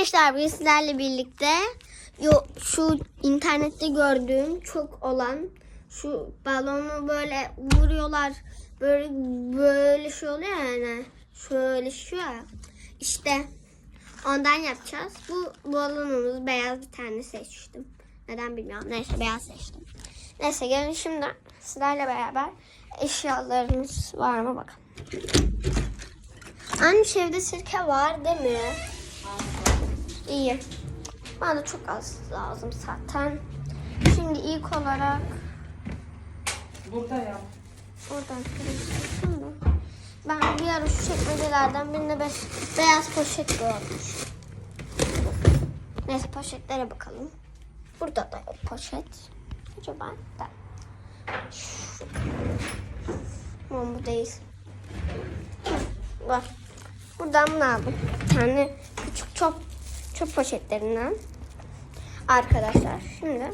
Arkadaşlar bugün sizlerle birlikte yo, şu internette gördüğüm çok olan şu balonu böyle vuruyorlar böyle böyle şey oluyor yani şöyle şu ya. işte ondan yapacağız. Bu balonumuz beyaz bir tane seçtim. Neden bilmiyorum. Neyse beyaz seçtim. Neyse gelin şimdi sizlerle beraber eşyalarımız var mı bakalım. Anne evde sirke var değil mi? İyi. Bana da çok az lazım zaten. Şimdi ilk olarak Burada yap. oradan karıştırsın mı? Ben bir ara şu çekmecelerden birinde be beyaz poşet görmüştüm. Neyse poşetlere bakalım. Burada da yok poşet. Acaba da. Şu. Aman bu değil. Hı, Var. Buradan bunu aldım. Bir tane küçük çöp, çöp poşetlerinden. Arkadaşlar şimdi.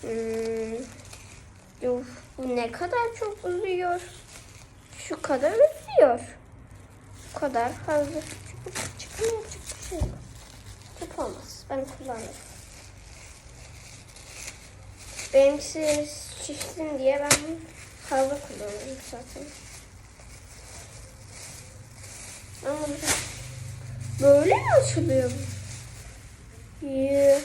Hmm, Uf, bu ne kadar çok uzuyor. Şu kadar uzuyor. Bu kadar fazla çıkıp çıkamayacak bir şey. Çöp olmaz. Ben kullanırım. Benimkisi şişsin diye ben havlu kullanıyorum zaten. Ama bu- böyle mi açılıyor? Yuh.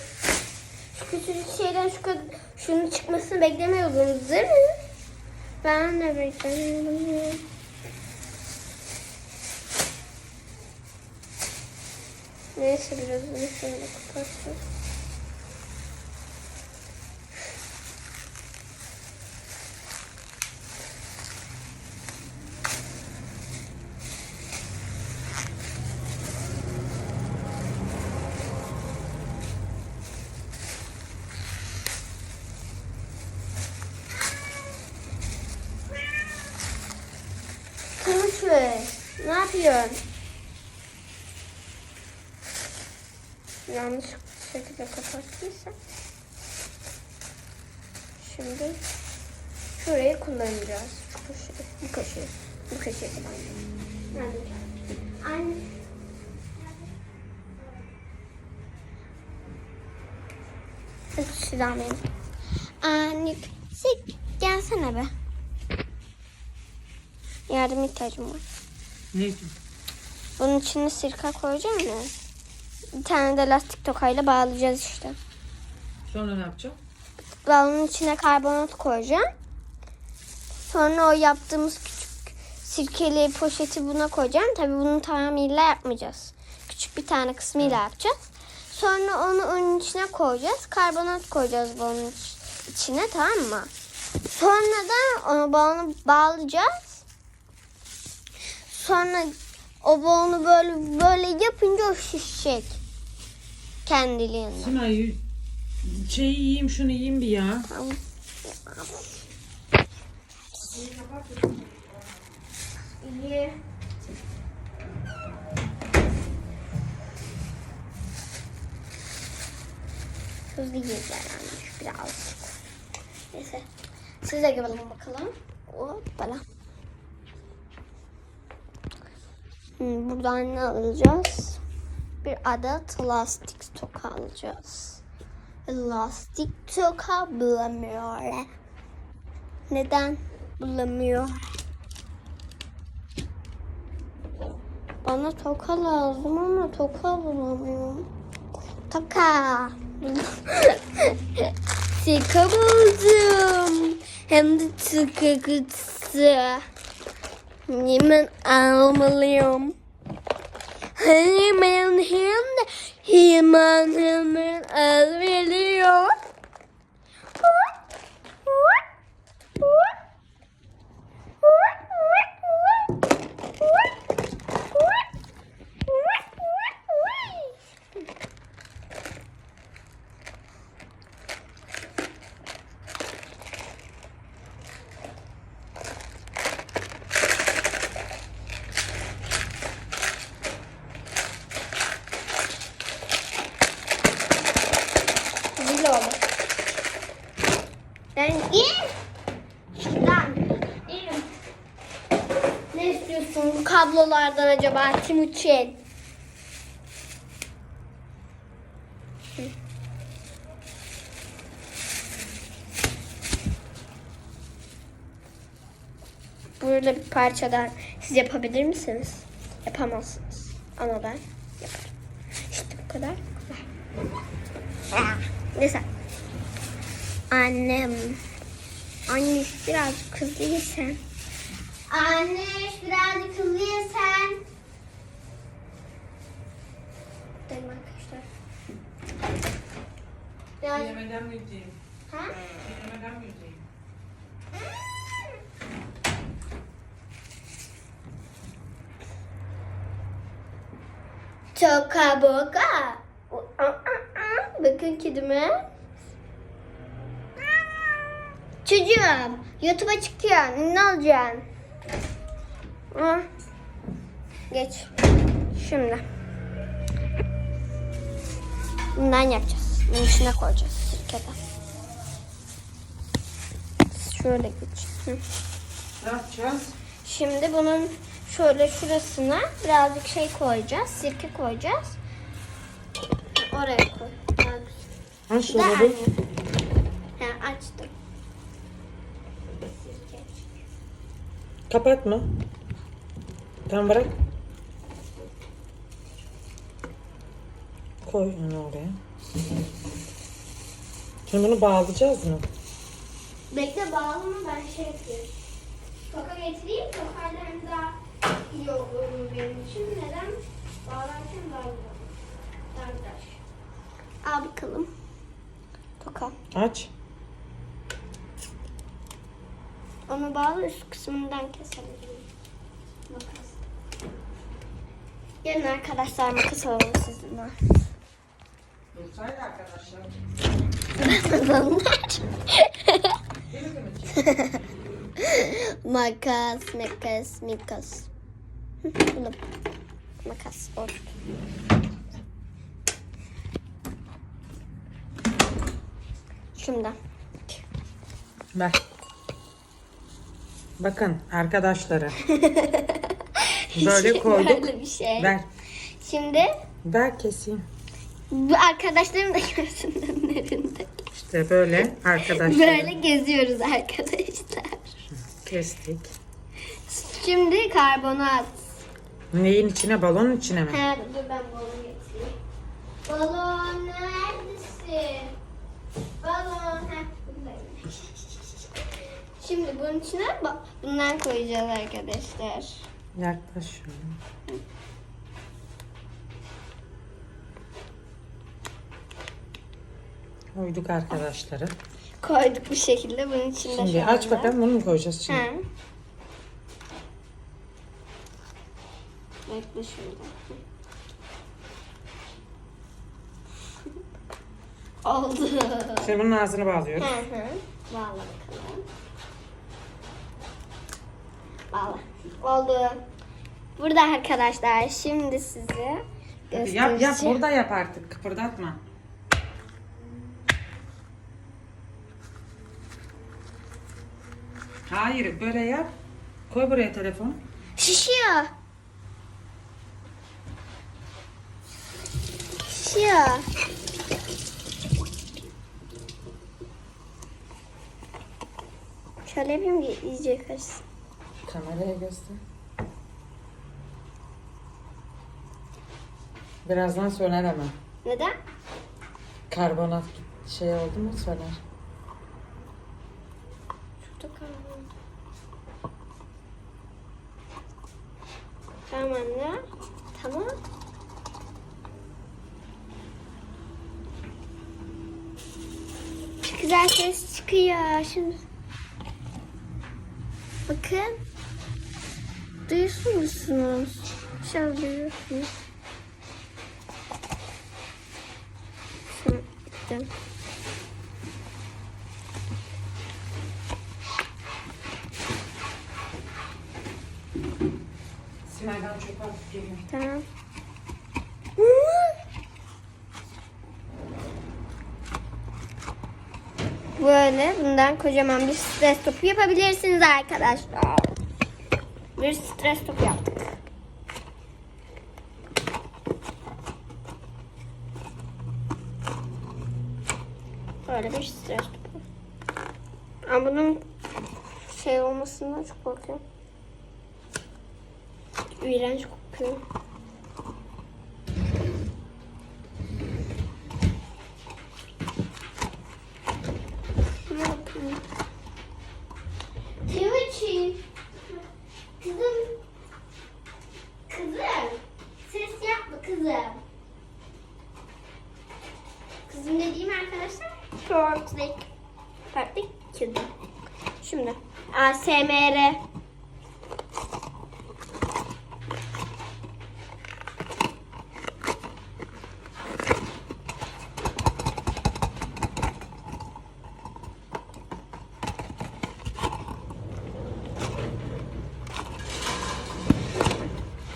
Şu küçücük şeyden şu kadar şunun çıkmasını beklemiyordunuz değil mi? Ben de beklemiyordum. Neyse biraz bunu şöyle kapatsın. Kılıç Bey, ne yapıyorsun? Yanlış şekilde kapattıysa. Şimdi şurayı kullanacağız. Bu kaşığı, bu kaşığı, bu kaşığı kullanacağız. Anne. Anne. Hadi silahlayayım. Anne, sen gelsene be. Yardım ihtiyacım var. Ne için? Bunun içine sirka koyacağım ya. Bir tane de lastik tokayla bağlayacağız işte. Sonra ne yapacağım? Balonun içine karbonat koyacağım. Sonra o yaptığımız küçük sirkeli poşeti buna koyacağım. Tabii bunu tamamıyla yapmayacağız. Küçük bir tane kısmıyla yapacağız. Sonra onu onun içine koyacağız. Karbonat koyacağız balonun iç- içine tamam mı? Sonra da onu balonu bağlayacağız. Sonra o balonu böyle böyle yapınca o şişecek. Kendiliğinden. Simay şey yiyeyim şunu yiyeyim bir ya. Tamam. İyi. Hızlı yiyeceğiz biraz. Neyse. Siz de görelim bakalım. Hoppala. Hmm, buradan ne alacağız? Bir adet lastik toka alacağız. Lastik toka bulamıyor. Neden bulamıyor? Bana toka lazım ama toka bulamıyorum. Toka. Toka buldum. Hem de toka kutusu. Hemen almalıyım. Hemen hem de hemen hemen almalıyım. Zil tablolardan acaba Timuçin? Burada bir parçadan siz yapabilir misiniz? Yapamazsınız. Ama ben yaparım. İşte bu kadar. Neyse. Annem. Annesi biraz kızdı. Anne biraz hızlı yesen. Dedim arkadaşlar. Biraz... Yemeden mi yiyeyim? Ha? Yemeden mi yiyeyim? Toka boka. Bakın kedime. Çocuğum YouTube'a çıkıyor. Ne olacaksın? Hı. Geç. Şimdi. Bundan yapacağız. Bunun içine koyacağız sirkeden. Şöyle geç. Ne yapacağız? Şimdi bunun şöyle şurasına birazcık şey koyacağız. Sirke koyacağız. Oraya koy. Aç anne. Ha, açtım. Kapatma. Tamam bırak. Koy onu oraya. Şimdi bunu bağlayacağız mı? Bekle bağlama ben şey yapayım. Toka getireyim. Tokayla hem daha iyi olur benim için. Neden? Bağlarken daha güzel olur. Daha güzel. Al bakalım. Toka. Aç. Onu bağla üst kısmından keselim. Makas. Gelin arkadaşlar makas alalım sizinle. Dursaydı arkadaşlar. makas, makas, makas. Makas oldu. Şimdi. Ver. Bakın arkadaşları. Böyle koyduk. Böyle bir şey. Ver. Şimdi Ver keseyim. bu arkadaşlarım da görsün önlerinde. İşte böyle arkadaşlar. Böyle geziyoruz arkadaşlar. Kestik. Şimdi karbonat. Neyin içine? Balonun içine mi? Ha, dur ben balon getireyim. Balon neredesin? Balon. Buradaymış. Şimdi bunun içine ba- bundan koyacağız arkadaşlar. Yaklaş şöyle. Koyduk arkadaşları. Koyduk bu şekilde bunun içinde Şimdi şu aç anda. bakalım bunu mu koyacağız şimdi? Ha. Bekle şurada. Oldu. Şimdi bunun ağzını bağlıyoruz. Hı hı. Bağla bakalım. Bağla. Oldu. Burada arkadaşlar şimdi size Hadi yap yap burada yap artık kıpırdatma. Hayır böyle yap. Koy buraya telefonu. Şişiyor. Şişiyor. Şöyle yapayım ki iyice. Kameraya göster. Birazdan söner ama. Neden? Karbonat şey oldu mu söyler. Şurada kaldı. Tamam anne. Tamam. Çok güzel ses çıkıyor. Şimdi. Bakın. Duyuyor musunuz? Şöyle. Tamam. Böyle bundan kocaman bir stres topu yapabilirsiniz arkadaşlar. Bir stres topu yaptık. Böyle bir stres topu. Ama bunun şey olmasından çok korkuyorum. İğrenç kokuyor. Ne yapayım? Kızım. Kızım. Ses yapma kızım. Kızım dediğim arkadaşlar Shortlik. Shortlik kedi. Şimdi ASMR.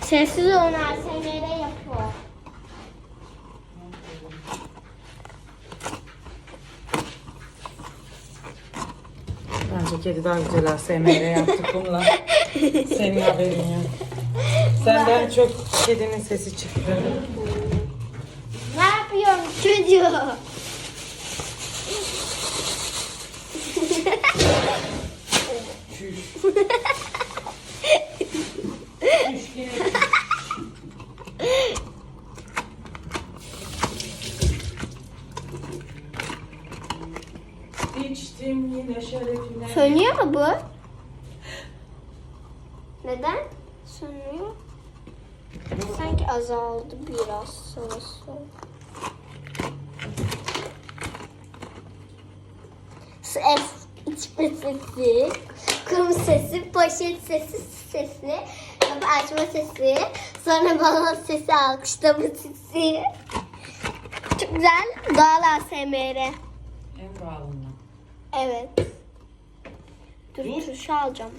Sessiz olun ASMR yapıyor. Bence kedi daha güzel ASMR yaptık bununla. Senin haberin yok. Senden çok kedinin sesi çıktı. Ne yapıyorsun çocuğu? Çüş Yine şerefine. Sönüyor mu bu? Neden? Sönüyor. Sanki azaldı biraz sırası. F içme sesi, kum sesi, poşet sesi, sesi, kapı açma sesi, sonra balon sesi, alkışlama sesi. Çok güzel. Doğal ASMR. Evet. Dur, Dur. turşu alacağım.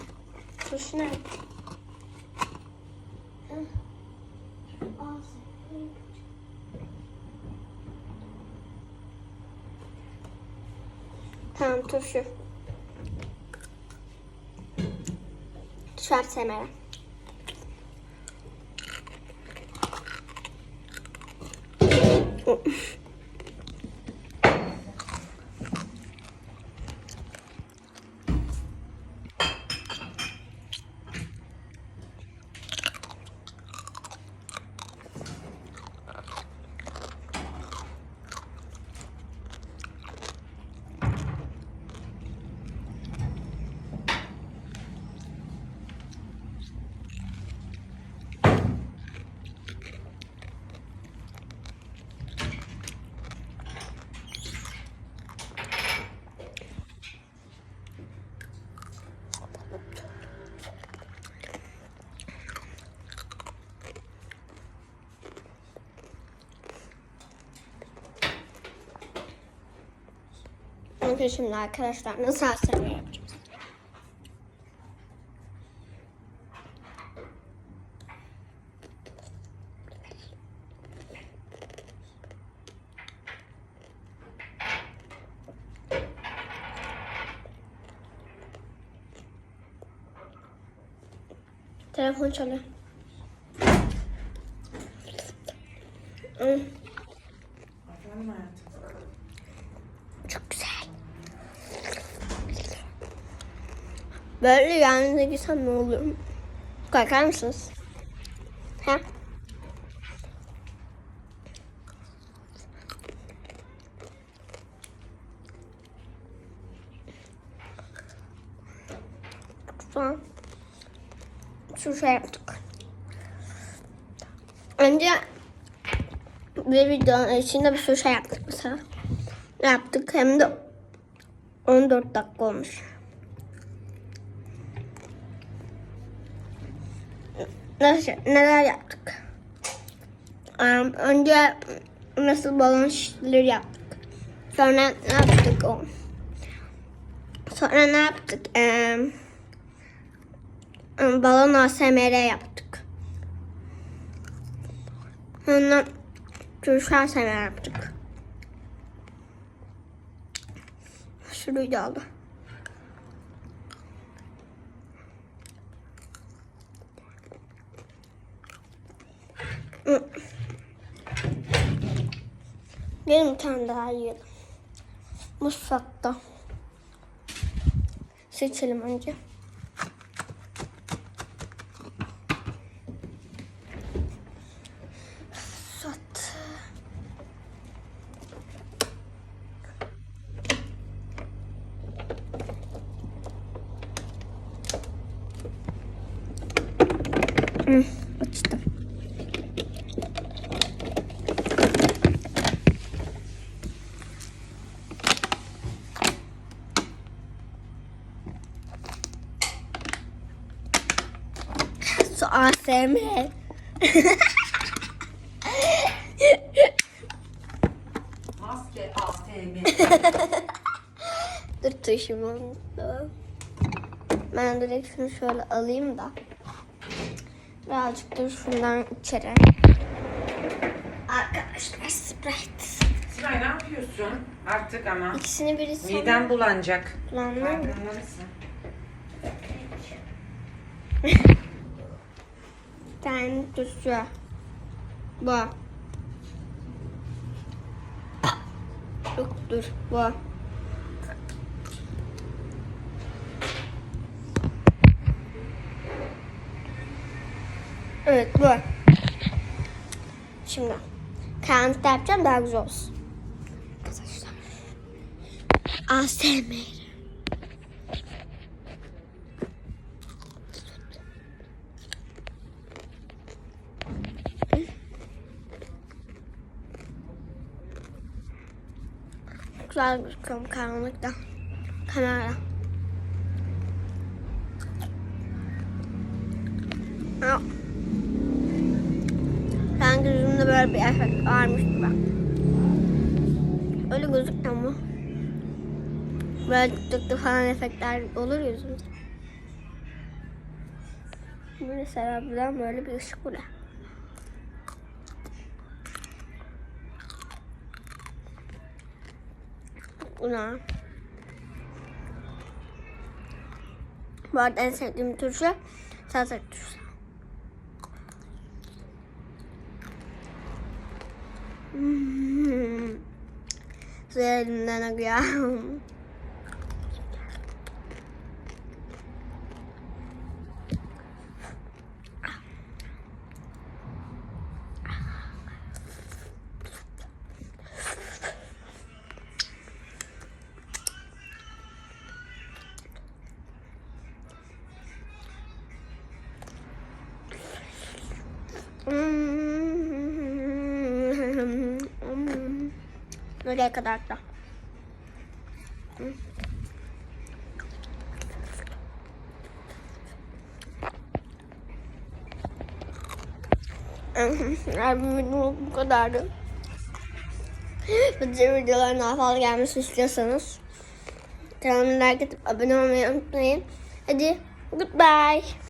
Turşu nerede? Tamam turşu. Turşu ASMR. Bakın şimdi arkadaşlar nasıl ASMR yapacağız. Telefon çalıyor. Çok güzel. Böyle yanınıza gitsem ne olur? Korkar mısınız? Ha? Tamam. Şu şey yaptık. Önce bir videonun içinde bir sürü şey yaptık mesela. Yaptık? Hem de 14 dakika olmuş. Nasıl, neler yaptık? Em, Önce nasıl balon şişleri yaptık. Sonra ne yaptık o? Sonra ne yaptık? Em, balon ASMR yaptık. Sonra turşu ASMR yaptık. Şurayı da aldı. Gelin bir tane daha yiyelim. Mutfakta. Seçelim önce. Sat. Hı, açtım. Su ASMR. Maske ATM. Dur taşımam. Ben direkt şunu şöyle alayım da. Birazcık dur şundan içeri. Arkadaşlar Sprite. Sıray ne yapıyorsun? Artık ama. İkisini birisi Midem bulanacak. Kullanmıyor mu? Farkında mısın? Bir tane tuşu. Bu. Yok dur bu. Evet bu. Şimdi karanlıkta yapacağım daha güzel olsun. Arkadaşlar. ASMR. Güzel gözüküyorum karanlıkta. Kamera. Sanki yüzümde böyle bir efekt varmış gibi. Öyle gözükmüyor mu? Böyle tıklı falan efektler olur yüzümde. Mesela buradan böyle bir ışık bu Buna. Bu arada en sevdiğim turşu salata turşusu. Hmm. Suyu elimden akıyor. Nereye kadar da? Bir video bu kadardı. Bu tür videoların daha fazla gelmesini istiyorsanız kanalıma like atıp abone olmayı unutmayın. Hadi goodbye.